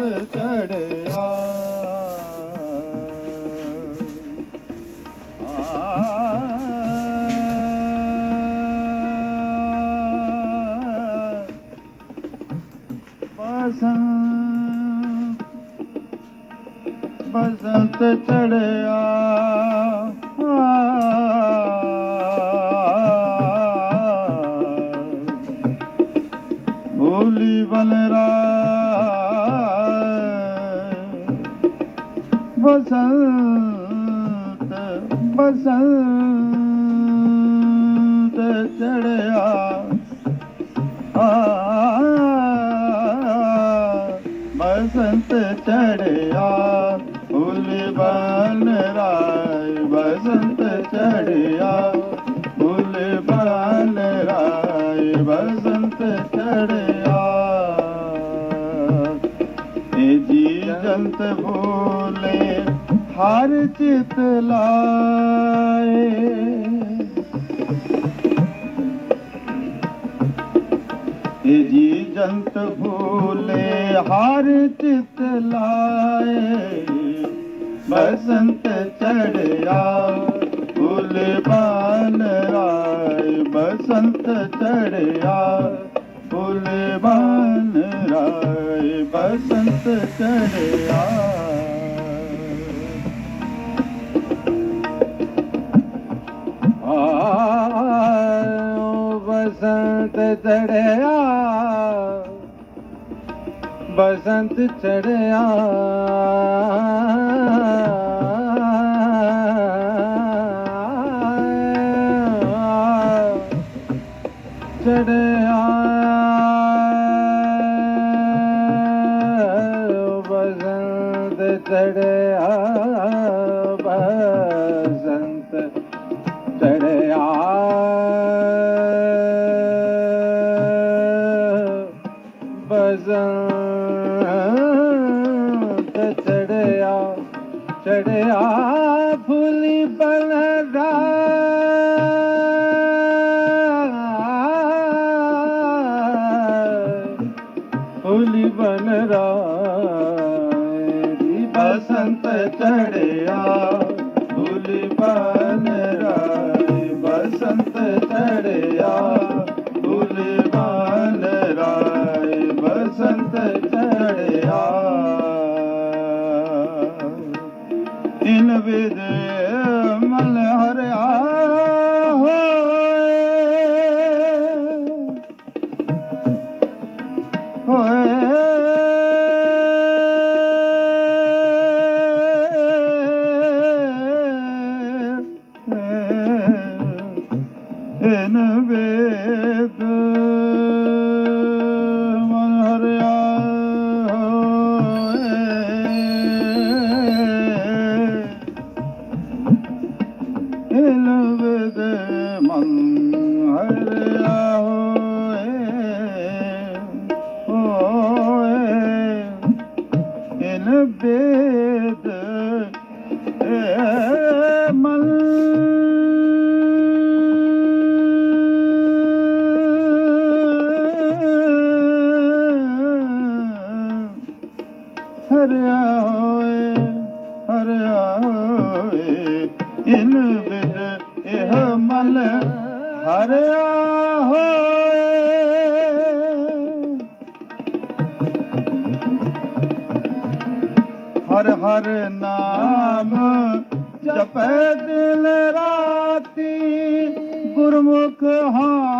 ਚੜਿਆ ਬਸੰਤ ਚੜਿਆ ਫੁੱਲ ਬਨ ਰਾਏ ਬਸੰਤ ਚੜਿਆ ਫੁੱਲ ਬਨ ਰਾਏ ਬਸੰਤ ਚੜਿਆ ਇਹ ਜੀ ਜੰਤ ਭੋਲੇ ਹਰ ਚਿਤ ਲਾਏ ਇਹ ਜੀ ਜੰਤ ਭੂਲੇ ਹਰ ਚਿਤ ਲਾਏ। ਬਸੰਤ ਚੜਿਆ, ਫੁੱਲ ਬਨ ਰਾਏ। ਬਸੰਤ ਚੜਿਆ, ਫੁੱਲ ਬਨ ਰਾਏ। ਬਸੰਤ ਚੜਿਆ। ਆਓ ਬਸੰਤ ਚੜਿਆ। ਬਸੰਤ ਚੜਿਆ। ਚੜਿਆ। ਚੜਿਆ ਫੁੱਲੀ ਬਲਦਾ। ਫੁੱਲੀ ਬਨ ਦੀ ਬਸੰਤ ਚੜਿਆ ਫੁੱਲੀ ਬਨ ਬਸੰਤ ਚੜਿਆ ਫੁੱਲੀ ਬਨ ਹੋਏ ਹਰਿਆ ਹੋਏ ਇਨ ਬਿਦ ਇਹ ਮਲ ਹਰਿਆ ਹੋਏ ਹਰ ਹਰ ਨਾਮ ਜਪੈ ਦਿਲ ਰਾਤੀ ਗੁਰਮੁਖ ਹਾਂ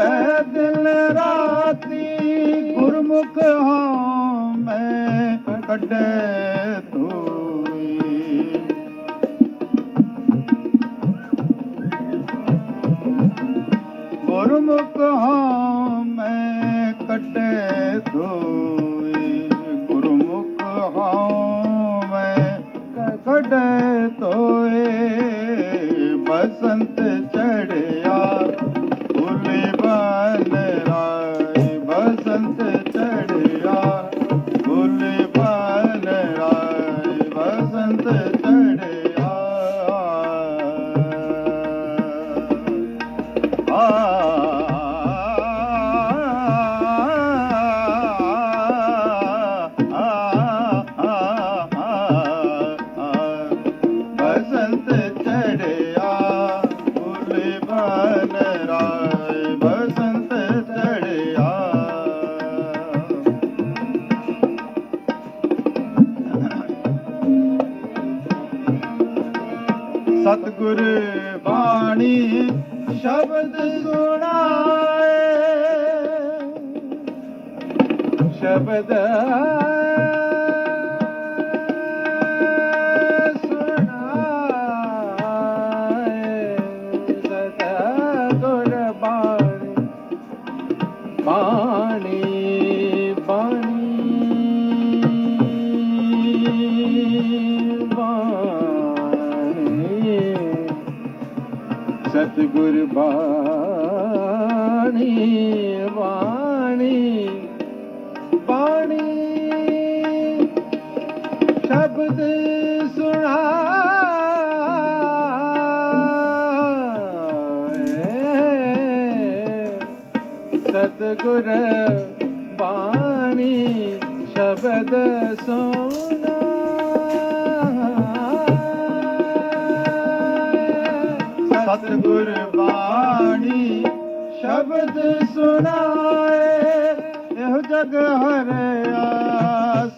ਜਪੈ ਦਿਨ ਰਾਤੀ ਗੁਰਮੁਖ ਹਾਂ ਮੈਂ ਕੱਢੇ ਤੋਈ ਗੁਰਮੁਖ ਹਾਂ ਮੈਂ ਕੱਢੇ ਧੋਈ। ਗੁਰਮੁਖ ਹਾਂ ਮੈਂ ਕੱਢੇ ਤੋਏ ਸਤਿਗੁਰ ਬਾਣੀ ਸ਼ਬਦ ਸੁਣਾਏ ਸ਼ਬਦ ਸਤਿਗੁਰ ਬਾਣੀ ਸ਼ਬਦ ਸੁਣਾਏ, ਇਹ ਜਗ ਹਰਿਆ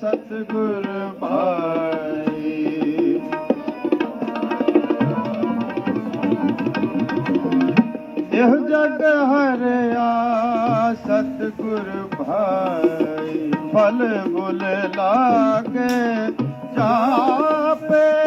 ਸਤਿਗੁਰ ਬਾਣੀ ਇਹੋ ਜਗ ਹਰਿਆ ਸਤਿਗੁਰ ਭਾਈ, ਫਲ ਬੁਲ ਲਾਗੇ ਚਾਪੇ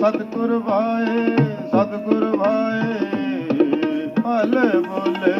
ਸਤਿਗੁਰ ਭਾਏ ਸਤਿਗੁਰ ਭਾਏ ਫਲ ਬੁਲ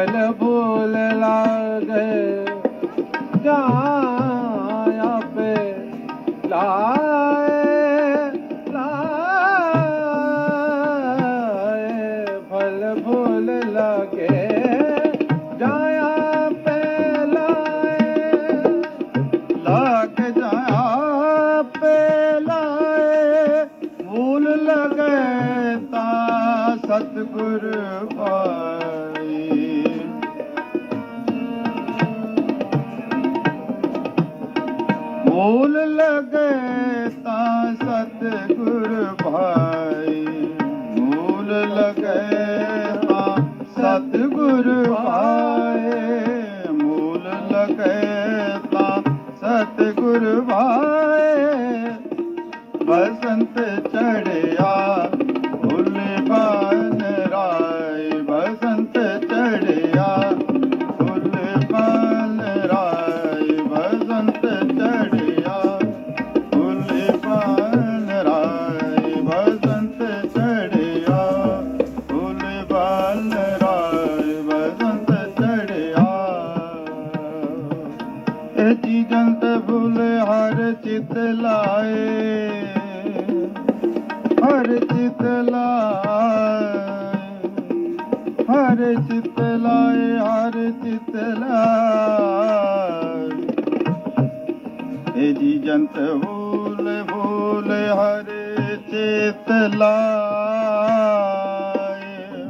ਫਲ ਮੂਲ ਲਗੇ ਤਾਂ ਸਤਿਗੁਰ ਭਾਈ। ਮੂਲ ਲਗੇ ਤਾਂ ਸਤਿਗੁਰ ਭਾਈ ਇਹ ਜੀਜੰਤ ਫੁੱਲ ਹਰ ਚਿਤ ਲਾਏ। ਹਰ ਚਿਤ ਲਾਏ। ਹਰ ਚਿਤ ਲਾਏ, ਹਰ ਚਿਤ ਲਾਏ। ਇਹ ਜੀ ਜੰਤ ਫੂਲ ਫੂਲ ਹਰ ਚਿਤ ਲਾਏ।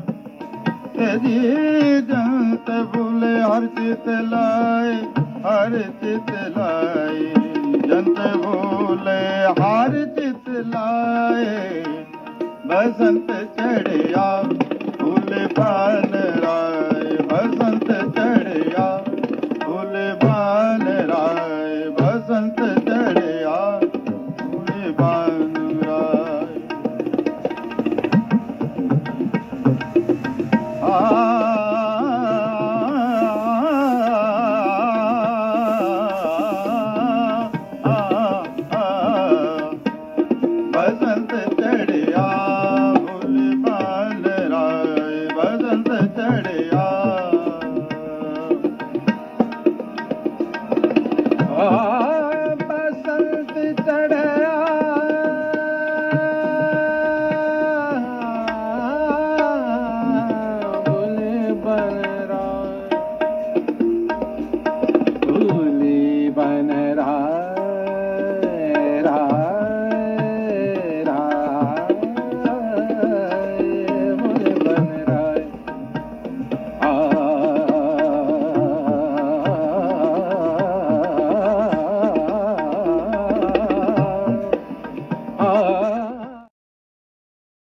ਇਹ ਜੀ ਜੰਤ ਫੂਲ ਹਰ ਚਿਤ ਲਾਏ। ਹਰ ਚਿਤ ਲਾਏ, ਜੰਤ ਫੂਲ ਹਰ ਚਿਤ ਲਾਏ। ਬਸੰਤ ਚੜਿਆ, ਫੁੱਲ ਬਨ ਰਾਏ। ਬਸੰਤ ਚੜਿਆ, ਫੁੱਲ ਬਨ